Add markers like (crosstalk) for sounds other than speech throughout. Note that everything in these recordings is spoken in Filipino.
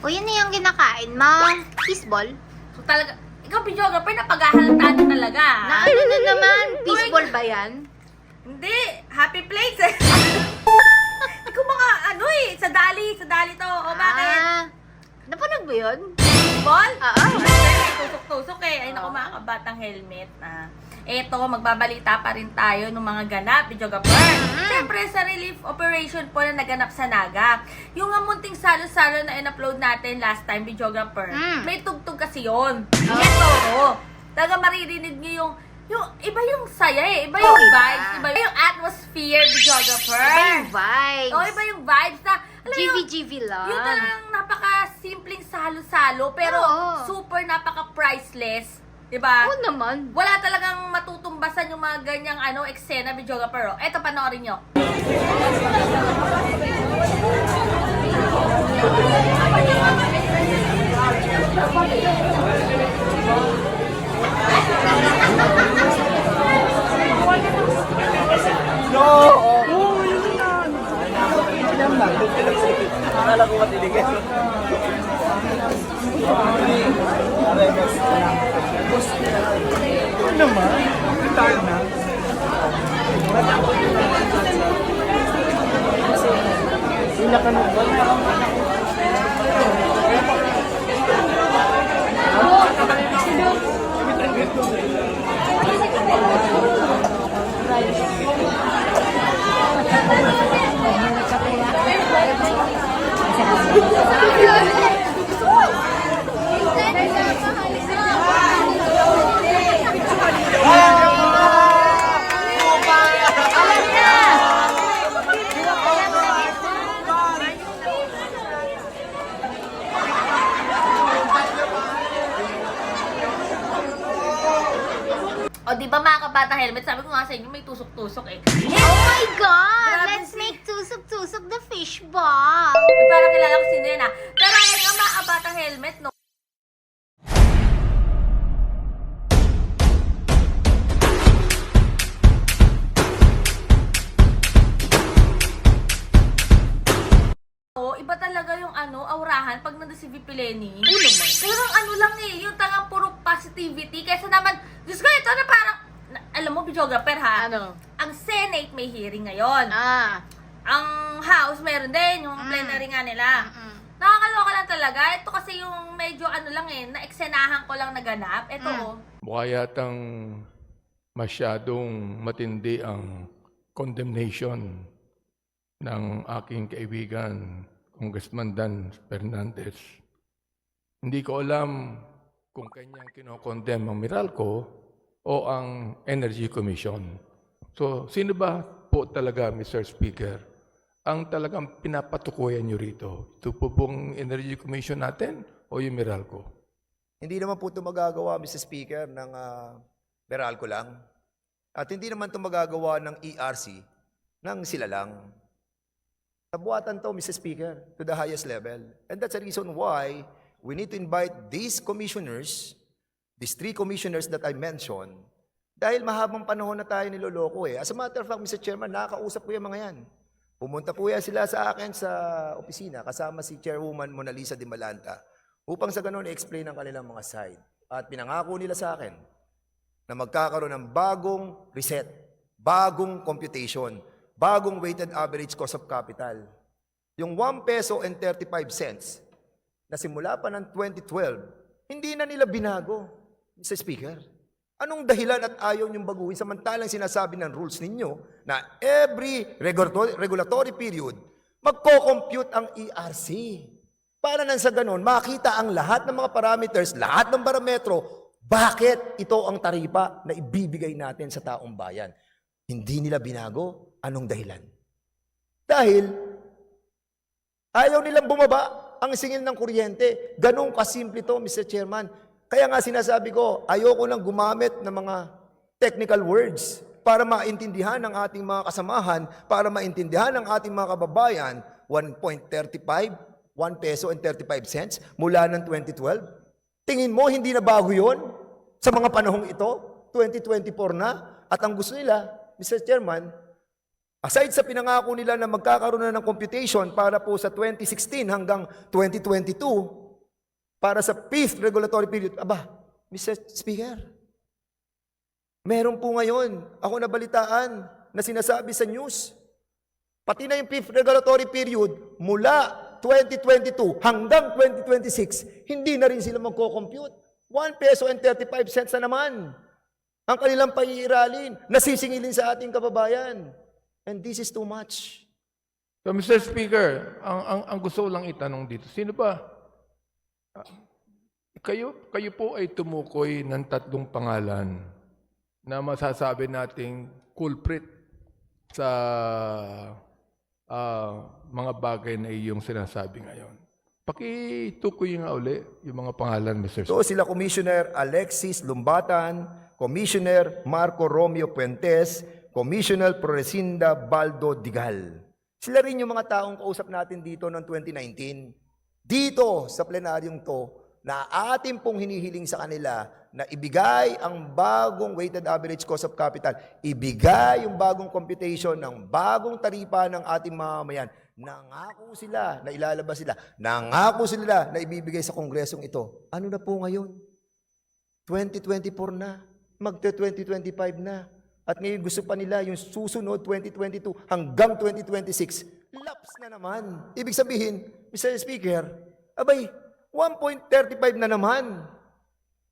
O yun na yung kinakain mo. Fishball? So talaga, ikaw videographer na paghahalata na talaga. Na ano na naman? (laughs) Fishball ba yan? Hindi, happy place eh. (laughs) ikaw mga ano eh, sa dali, sa dali to. O bakit? Ah, napanood mo yun? Ball? Oo. Tusok-tusok eh. Ay naku mga kabatang helmet. Ah. Eto, magbabalita pa rin tayo ng mga ganap, videographer. Mm. Siyempre, sa relief operation po na naganap sa Naga. Yung munting salo-salo na in-upload natin last time, videographer, Mm. may tugtog kasi yun. Oh. Eto, oh. Talaga maririnig nyo yung yung iba yung saya eh. Iba yung Oh, vibes. Iba yung atmosphere, videographer. Iba yung vibes. Oh, iba yung vibes na, GV-GV lang. yung talagang napaka-simpleng salo-salo, pero Oo. super napaka-priceless. Diba? Oo naman. Wala talagang matutumbasan yung mga ganyang ano, eksena, videoga, pero eto panoorin nyo. Akala ko matiligay. Ano naman? Retired na. Sila ka na ba? O, di ba mga kabata helmet? Sabi ko nga sa inyo, may tusok-tusok eh. Oh my God! Grabe Let's si- make tusok-tusok the fishball. Uy, parang kilala ko sino yan ah. Pero ayun nga mga kabatang helmet, no? Oo, iba talaga yung ano, aurahan pag nandun si VP Lenny. Naman. Parang ano lang eh, yung tangang puro positivity. Kaysa naman, Diyos ko, ito na parang, na- alam mo, videographer ha? Ano? Ang Senate may hearing ngayon. Ah. Ang House meron din, yung Mm. plenary nga nila. Mm-mm. Nakakaloka lang talaga. Ito kasi yung medyo ano lang eh, na-eksenahan ko lang naganap. Ito Mm. oh. Mukha yatang masyadong matindi ang condemnation ng aking kaibigan, Congressman Dan Fernandez. Hindi ko alam kung kanyang kinokondem ang Meralco o ang Energy Commission. So, sino ba po talaga, Mr. Speaker, ang talagang pinapatukuyan nyo rito? Ito po pong Energy Commission natin o yung Meralco? Hindi naman po ito magagawa, Mr. Speaker, ng uh, Meralco lang. At hindi naman ito magagawa ng ERC ng sila lang. Nabuhatan to, Mr. Speaker, to the highest level. And that's the reason why we need to invite these commissioners, these three commissioners that I mentioned, dahil mahabang panahon na tayo niloloko eh. As a matter of fact, Mr. Chairman, nakakausap ko yung mga yan. Pumunta po yan sila sa akin sa opisina kasama si Chairwoman Mona Lisa Di Malanta upang sa ganun i-explain ang kanilang mga side. At pinangako nila sa akin na magkakaroon ng bagong reset, bagong computation, bagong weighted average cost of capital. Yung 1 peso and 35 cents na simula pa ng 2012, hindi na nila binago, Mr. Speaker. Anong dahilan at ayaw niyong baguhin samantalang sinasabi ng rules ninyo na every regulatory, period, magko-compute ang ERC. Para nang sa ganun, makita ang lahat ng mga parameters, lahat ng parametro, bakit ito ang taripa na ibibigay natin sa taong bayan. Hindi nila binago, anong dahilan? Dahil ayaw nilang bumaba ang singil ng kuryente. Ganong kasimple to, Mr. Chairman. Kaya nga sinasabi ko, ayoko lang gumamit ng mga technical words para maintindihan ng ating mga kasamahan, para maintindihan ng ating mga kababayan, 1.35, 1 peso and 35 cents mula ng 2012. Tingin mo, hindi na bago yon sa mga panahong ito? 2024 na? At ang gusto nila, Mr. Chairman, Aside sa pinangako nila na magkakaroon na ng computation para po sa 2016 hanggang 2022, para sa fifth regulatory period, aba, Mr. Speaker, meron po ngayon, ako nabalitaan, na sinasabi sa news, pati na yung fifth regulatory period, mula 2022 hanggang 2026, hindi na rin sila magko-compute. 1 peso and 35 cents na naman ang kanilang paiiralin, nasisingilin sa ating kababayan. And this is too much. So, Mr. Speaker, ang, ang, ang gusto ko lang itanong dito, sino ba? Ah, Kayo, kayo po ay tumukoy ng tatlong pangalan na masasabi nating culprit sa ah, mga bagay na iyong sinasabi ngayon. Pakitukoy nga uli yung mga pangalan, Mr. So sila Commissioner Alexis Lumbatan, Commissioner Marco Romeo Puentes, Commissioner Proresinda Baldo Digal. Sila rin yung mga taong kausap natin dito noong 2019. Dito sa plenaryong to, na ating pong hinihiling sa kanila na ibigay ang bagong weighted average cost of capital, ibigay yung bagong computation ng bagong taripa ng ating mamamayan. Nangako sila na ilalabas sila. Nangako sila na ibibigay sa kongresong ito. Ano na po ngayon? 2024 na. Magte-2025 na. At ngayon gusto pa nila yung susunod 2022 hanggang 2026. Laps na naman. Ibig sabihin, Mr. Speaker, abay, 1.35 na naman.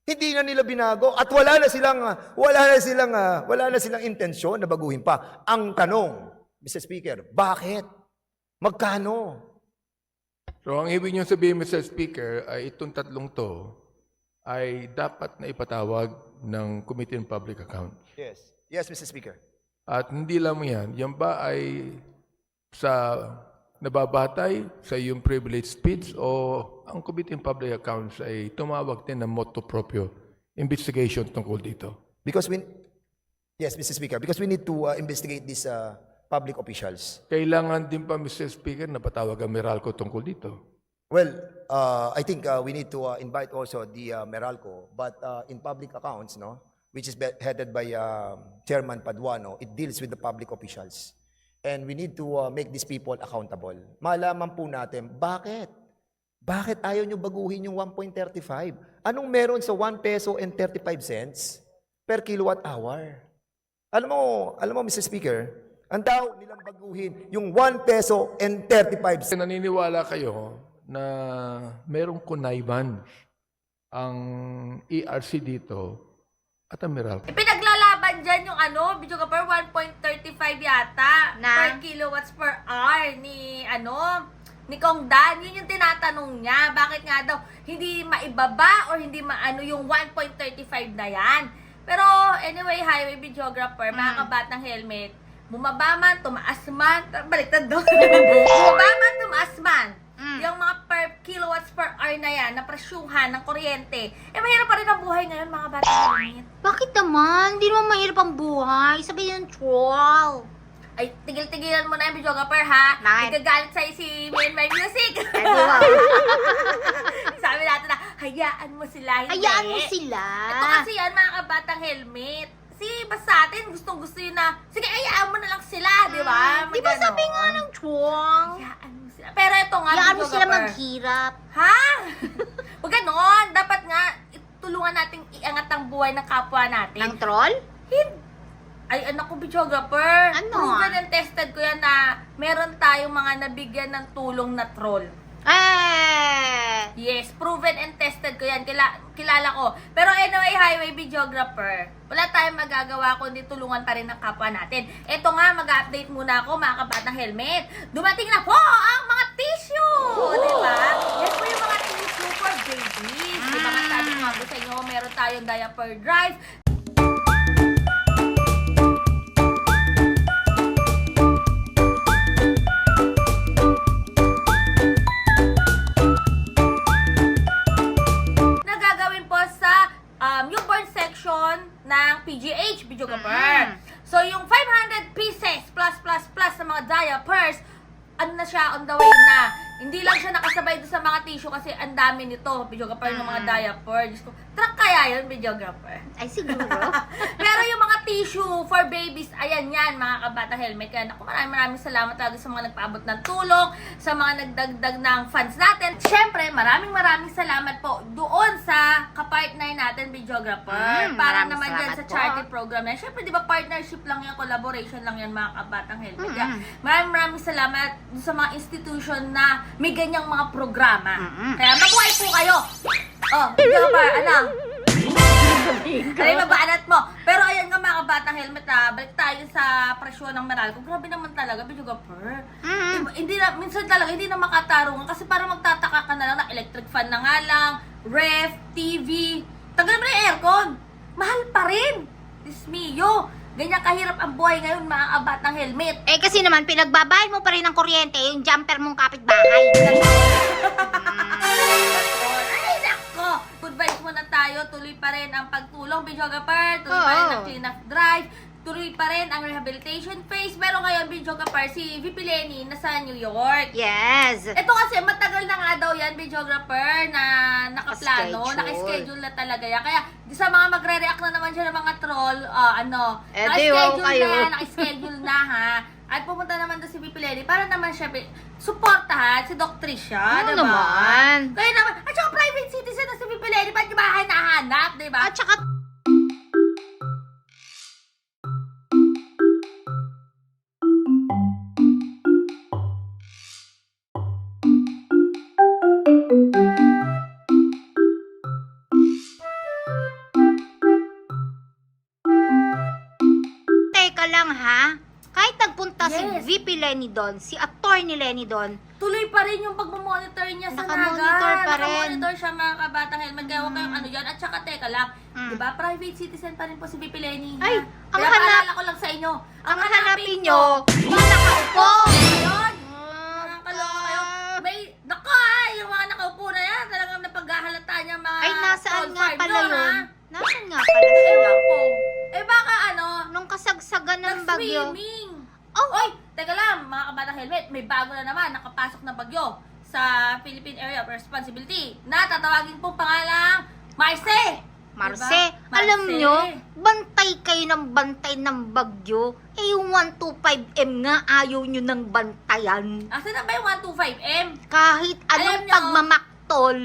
Hindi na nila binago at wala na silang ah, wala na silang ah, wala na silang intensyon na baguhin pa. Ang tanong, Mr. Speaker, bakit? Magkano? So, ang ibig niyo sabihin, Mr. Speaker, ay itong tatlong to ay dapat na ipatawag ng Committee on Public Accounts. Yes. Yes, Mr. Speaker. At hindi lang yan, yan ba ay sa nababatay sa iyong privileged speech o ang Committee on Public Accounts ay tumawag din ng motu proprio investigation tungkol dito? Because we Yes, Mr. Speaker, because we need to uh, investigate these uh, public officials. Kailangan din pa, Mr. Speaker, na patawag ang Meralco tungkol dito. Well, uh, I think uh, we need to uh, invite also the uh, Meralco, but uh, in public accounts, no, which is headed by uh, Chairman Paduano, it deals with the public officials. And we need to uh, make these people accountable. Malaman po natin, bakit? Bakit ayaw nyo baguhin yung 1.35? Anong meron sa 1 peso and 35 cents per kilowatt hour? Alam mo, alam mo, Mr. Speaker, ang daw nilang baguhin yung 1 peso and 35 cents. Naniniwala kayo na merong connivan ang ERC dito at ang Meralco. Ano, video ka per 1.35 yata Na? per kilowatts per hour ni ano, ni Kong Dan. Yun yung tinatanong niya. Bakit nga daw hindi maibaba or hindi maano yung 1.35 na yan. Pero anyway, highway videographer, mga kabatang helmet, bumaba man, tumaas man, baliktad doon. (laughs) bumaba man, tumaas man. Mm. Yung mga kilowatts per hour na yan, na presyuhan ng kuryente, eh mahirap pa rin ang buhay ngayon, mga helmet. Bakit naman? Hindi naman mahirap ang buhay. Sabi ng troll. Ay, tigil-tigilan mo na yung videographer, ha? Bakit? Nagagalit sa'yo si Main My Music. (laughs) Sabi natin na, hayaan mo sila, hindi. Hayaan mo sila. Ito kasi yan, mga kabatang helmet. Si basta atin, gustong gusto yun na, sige, hayaan mo na lang sila, di ba? Mm, Di ba May sabi nga ng troll? Hayaan mo sila. Pero ito nga, Hayaan mo sila maghirap. Ha? (laughs) Huwag ganon. Dapat nga, tulungan nating iangat ang buhay ng kapwa natin. Ng troll? Hin- Ay, anak ko, videographer. Ano? Proven and tested ko yan na meron tayong mga nabigyan ng tulong na troll. Eh! Yes, proven and tested ko yan. Kila, kilala ko. Pero anyway, highway videographer, wala tayong magagawa kundi tulungan pa rin ng kapwa natin. Ito nga, mag-update muna ako, mga kabatang helmet. Dumating na po ang mga tissue! Di ba? Yan po yung mga tissue for babies. Di ba nga sabi ko nga po sa inyo, meron tayong diaper drive, kasi ang dami nito, videographer ng mga Mm. diaper. Diyos ko, truck kaya yun, videographer. Ay, siguro. (laughs) Pero yung mga tissue for babies, ayan yan, mga kabata helmet. Kaya naku, maraming maraming salamat talaga sa mga nagpaabot ng tulong, sa mga nagdagdag ng funds natin. Siyempre, maraming maraming salamat po doon sa kapartner natin, videographer. Mm, para naman dyan salamat sa po. charity program na. yan. Siyempre, di ba partnership lang yan, collaboration lang yan, mga kabatang helmet. Mm. Kaya maraming maraming salamat sa mga institution na may ganyang mga programa. Mm-mm. Kaya mabuhay po kayo! Oh, videographer, ano? Ay, mabaanat mo. Pero ayan nga mga kabatang helmet ha, balik tayo sa presyo ng Meralco. Grabe naman talaga, videographer. Mm. Diba, hindi na, minsan talaga hindi na makatarungan kasi para magtataka ka na lang na electric fan na nga lang, ref, TV, tagal mo na yung aircon. Mahal pa rin. Dismiyo. Ganyan kahirap ang buhay ngayon mga kabatang helmet. Eh, kasi naman, pinagbabayad mo pa rin ng kuryente yung jumper mong kapitbahay. Ay, (laughs) Tuloy pa rin ang pagtulong, videographer. Tuloy pa rin ang clean-up drive. Tuloy pa rin ang rehabilitation phase. Pero ngayon, videographer, si VP Lenny nasa New York. Yes. Ito kasi matagal na nga daw yan, videographer, na nakaplano, Nakaschedule. naka-schedule na talaga yan. Kaya, di sa mga magre-react na naman siya ng mga troll, ah, ano, Eh, di, naka-schedule wow kayo. na, naka-schedule na ha. (laughs) At pumunta naman doon si Pipi Lenny para naman siya suportahan si Doc Tricia, Ano diba? naman? Kaya naman, at saka private citizen na si Pipi Lenny, ba't niyo ba hinahanap, diba? At saka, teka lang ha. Kahit nagpunta si Yes. VP Lenny doon, si attorney Lenny doon, tuloy pa rin yung pagmamonitor niya sa Nakamonitor Naga. pa rin. Nakamonitor siya mga kabatang helmet. Kaya huwag kayong ano yan. At saka teka lang, Mm. di ba private citizen pa rin po si Bipi Lenny. Ay, ang Kaya hanap- paalala ko lang sa inyo. ang hanapin nyo, mga nakaupo. Ayun! Mga kaloka kayo. May, nako ha, yung mga nakaupo na yan, talagang napaghahalata niya mga Ay, nasaan nga pala yun? Nasaan nga pala Ewan yun? ko. Eh baka ano, Nung kasagsagan ng bagyo. Nag-swimming. Oh. Oy, teka lang, mga kabatang helmet, may bago na naman nakapasok na bagyo sa Philippine Area of Responsibility na tatawagin pong pangalang Marce. Marce, Diba? alam Marce. nyo, bantay kayo ng bantay ng bagyo. Eh, yung 125M nga, ayaw nyo ng bantayan. Asan na ba yung 125M? Kahit anong nyo- pagmamaktol.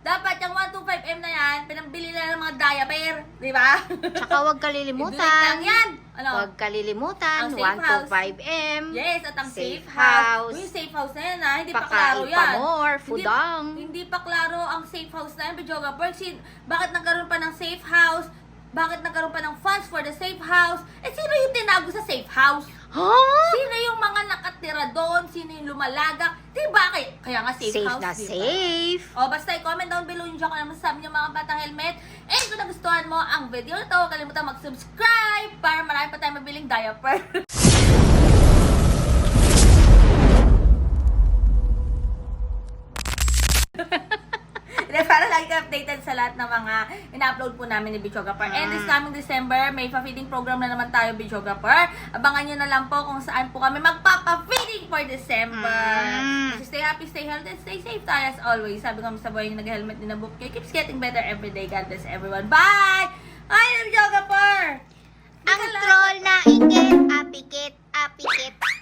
Dapat yung 125M na yan, pinambili na ng mga diaper, di ba? Tsaka huwag kalilimutan. (laughs) lang yan. Ano? Huwag kalilimutan, Ang safe house. 125M. Yes, at ang Safe safe, house. house. Uy, safe house na yan ha. Hindi pa klaro yan. more, Hindi- fudang. Hindi, pa klaro ang safe house na yan, Bijoga Sin, bakit nagkaroon pa ng safe house? Bakit nagkaroon pa ng funds for the safe house? Eh, sino yung tinago sa safe house? Ha? Sino yung mga nakatira doon? Sino yung lumalagak? Di ba? Kaya, nga safe, Safe house, na di ba? safe. O, basta i-comment down below yung kung ano masasabi niyo mga batang helmet. And kung nagustuhan mo ang video na to, kalimutan mag-subscribe para marami pa tayong mabiling diaper. (laughs) para lagi ka updated sa lahat ng mga ina-upload po namin ni Bichogapper. Mm. And this mm. coming December, may pa-feeding program na naman tayo, Bichogapper. Abangan nyo na lang po kung saan po kami magpapa-feeding for December. Mm. Stay happy, stay healthy, and stay safe tayo as always. Sabi ko sa boy yung nag-helmet din na book kayo. Keeps getting better every day. God bless everyone. Bye! I am Bichogapper! Ang troll na ikit, apikit, apikit.